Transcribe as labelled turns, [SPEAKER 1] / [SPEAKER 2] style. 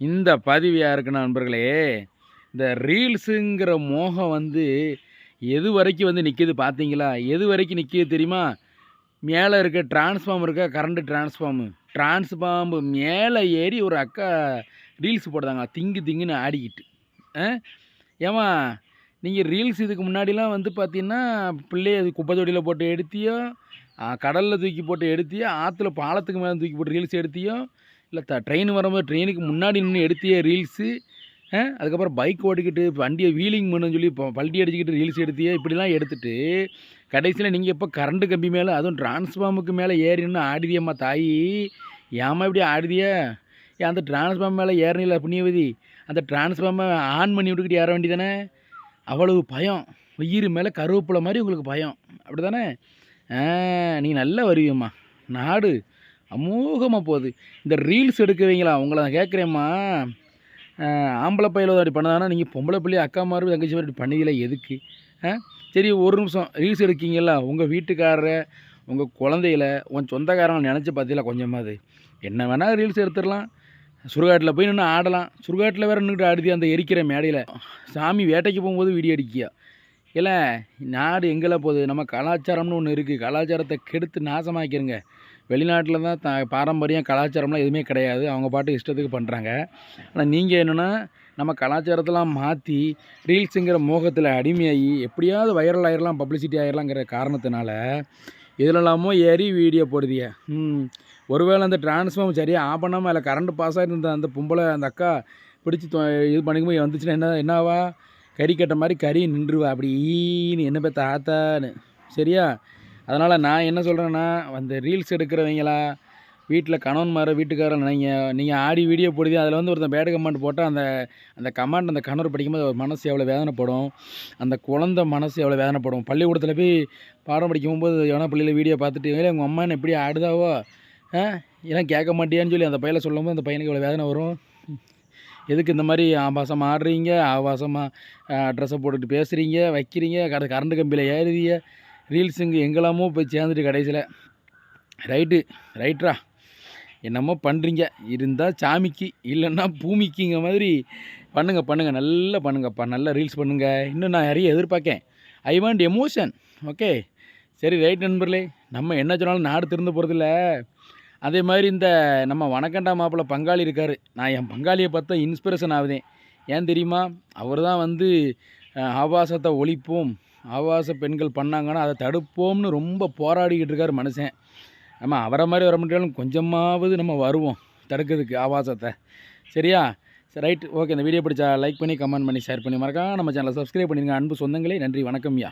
[SPEAKER 1] இந்த பதிவு யாருக்கு நண்பர்களே? இந்த ரீல்ஸுங்கிற மோகம் வந்து எது வரைக்கும் வந்து நிற்கிது பார்த்தீங்களா எது வரைக்கும் நிற்கிது தெரியுமா? மேலே இருக்க டிரான்ஸ்ஃபார்ம் இருக்க கரண்ட்டு டிரான்ஸ்ஃபார்மு டிரான்ஸ்ஃபார்மு மேலே ஏறி ஒரு அக்கா ரீல்ஸ் போடுறாங்க திங்கு திங்குன்னு ஆடிக்கிட்டு. ஆ? ஏமா நீங்கள் ரீல்ஸ் இதுக்கு முன்னாடிலாம் வந்து பார்த்தீங்கன்னா பிள்ளைய அது குப்பை தொட்டியில் போட்டு எடுத்தியோ கடலில் தூக்கி போட்டு எடுத்தியோ ஆற்றுல பாலத்துக்கு மேலே தூக்கி போட்டு ரீல்ஸ் எடுத்தியோ இல்லை த ட்ரெயின் வரும்போது ட்ரெயினுக்கு முன்னாடி நின்று எடுத்திய ரீல்ஸு அதுக்கப்புறம் பைக் ஓட்டிக்கிட்டு வண்டியை வீலிங் பண்ணுன்னு சொல்லி இப்போ பல்ட்டி அடிச்சுக்கிட்டு ரீல்ஸ் எடுத்தியே இப்படிலாம் எடுத்துகிட்டு கடைசியில் நீங்கள் எப்போ கரண்ட்டு கம்பி மேலே அதுவும் டிரான்ஸ்ஃபார்முக்கு மேலே ஏறி நின்று தாயி. ஏமா இப்படி ஆடுதிய? ஏன் அந்த டிரான்ஸ்ஃபார்ம் மேலே ஏறினில்ல புண்ணியவதி. அந்த டிரான்ஸ்ஃபார்மை ஆன் பண்ணி விட்டுக்கிட்டு ஏற வேண்டியதானே? அவ்வளவு பயம். உயிர் மேலே கருவேப்பிலை மாதிரி உங்களுக்கு பயம். அப்படி தானே நீ நல்லா வருவியம்மா. நாடு. அமோகமாக போகுது. இந்த ரீல்ஸ் எடுக்குவீங்களா உங்களை நான் கேட்குறேம்மா. ஆம்பளை பையில அப்படி பண்ணதானா நீங்கள் பொம்பளை பிள்ளை அக்கா மாதிரி தங்கச்சி மாதிரி இப்படி எதுக்கு? ஆ சரி ஒரு நிமிஷம். ரீல்ஸ் எடுக்கீங்களா உங்கள் வீட்டுக்காரரை உங்கள் குழந்தையில உன் சொந்தக்காரங்களை நினச்சி பார்த்தீங்களா கொஞ்சமாவது என்ன வேணால் ரீல்ஸ் எடுத்துடலாம். சுடுகாட்டில் போய் நின்று ஆடலாம். சுடுகாட்டில் வேறு நின்றுட்டு ஆடுதி அந்த எரிக்கிற மேடையில். சாமி வேட்டைக்கு போகும்போது வீடியோ அடிக்கியா இல்லை நாடு எங்கெல்லாம் போகுது? நம்ம கலாச்சாரம்னு ஒன்று இருக்குது கலாச்சாரத்தை கெடுத்து நாசமாக்கிருங்க. வெளிநாட்டில் தான் த பாரம்பரியம் கலாச்சாரம்லாம் எதுவுமே கிடையாது. அவங்க பாட்டு இஷ்டத்துக்கு பண்ணுறாங்க ஆனால் நீங்கள் என்னென்னா நம்ம கலாச்சாரத்தெல்லாம் மாற்றி ரீல்ஸுங்கிற மோகத்தில் அடிமையாகி எப்படியாவது வைரல் ஆயிடலாம் பப்ளிசிட்டி ஆயிடலாங்கிற காரணத்தினால இதிலெல்லாமோ ஏறி வீடியோ போடுதிய. ம். ஒருவேளை அந்த டிரான்ஸ்ஃபார்ம் சரியாக ஆன் பண்ணாமல் அதில் கரண்ட் பாஸ் ஆகிருந்த அந்த பொம்பளை அந்த அக்கா பிடிச்சி இது பண்ணிக்கும்போது வந்துச்சுன்னா என்ன என்னவா? கறி கட்ட மாதிரி கறி நின்றுவா. அப்படி ஈன்னு என்ன பேத்த ஆத்தான்னு சரியா? அதனால் நான் என்ன சொல்கிறேன்னா அந்த ரீல்ஸ் எடுக்கிறவங்களா வீட்டில் கணவன்மார வீட்டுக்காரர் வீட்டுக்காரன் நீங்கள் ஆடி வீடியோ போடுது அதில் வந்து ஒருத்தன் பேட் கமெண்ட் போட்டால் அந்த அந்த கமெண்ட் அந்த கணவர் படிக்கும்போது ஒரு மனசு எவ்வளோ வேதனைப்படும் அந்த குழந்த மனசு எவ்வளோ வேதனைப்படும். பள்ளிக்கூடத்தில் போய் பாடம் படிக்கும் போது எவனா பள்ளியில் வீடியோ பார்த்துட்டு இல்லை உங்கள் அம்மா என்ன எப்படி ஆடுதாவோ? ஏன் கேட்க மாட்டியான்னு சொல்லி அந்த பையனை சொல்லும்போது அந்த பையனுக்கு எவ்வளோ வேதனை வரும். எதுக்கு இந்த மாதிரி ஆபாசமாக ஆடுறீங்க? ஆபாசமாக ட்ரெஸ்ஸை போட்டுட்டு பேசுகிறீங்க வைக்கிறீங்க கரண்ட் கம்பியில் ஏறுறீங்க? ரீல்ஸுங்க எங்கெல்லாமோ போய் சேர்ந்துட்டு கடைசியில். ரைட்டு ரைட்ரா. என்னமோ பண்ணுறீங்க இருந்தால் சாமிக்கு இல்லைன்னா பூமிக்குங்க மாதிரி. பண்ணுங்கள் பண்ணுங்கள் நல்லா பண்ணுங்கப்பா. நல்லா ரீல்ஸ் பண்ணுங்கள் இன்னும் நான் நிறைய எதிர்பார்க்கேன். ஐ வாண்ட் எமோஷன் ஓகே சரி ரைட் நண்பர்களே. நம்ம என்ன சொன்னாலும் நாடு திறந்து போகிறதில்ல அதே மாதிரி இந்த நம்ம வணக்கண்டா மாப்பிள்ள பங்காளி இருக்கார். நான் என் பங்காளியை பார்த்தா இன்ஸ்பிரேஷன் ஆகுதேன். ஏன் தெரியுமா? அவர் தான் வந்து ஆபாசத்தை ஒழிப்போம். ஆவாச பெண்கள் பண்ணாங்கன்னா அதை தடுப்போம்னு ரொம்ப போராடிக்கிட்டு இருக்கார் மனுஷன். நம்ம அவரை மாதிரி வர முடியாலும் கொஞ்சமாவது நம்ம வருவோம் தடுக்கிறதுக்கு ஆவாசத்தை. சரியா? சரி ரைட். ஓகே இந்த வீடியோ பிடிச்சா லைக் பண்ணி கமெண்ட் பண்ணி ஷேர் பண்ணி மறக்காம நம்ம சேனலை சப்ஸ்கிரைப் பண்ணிடுங்க அன்பு சொந்தங்களே நன்றி வணக்கம்யா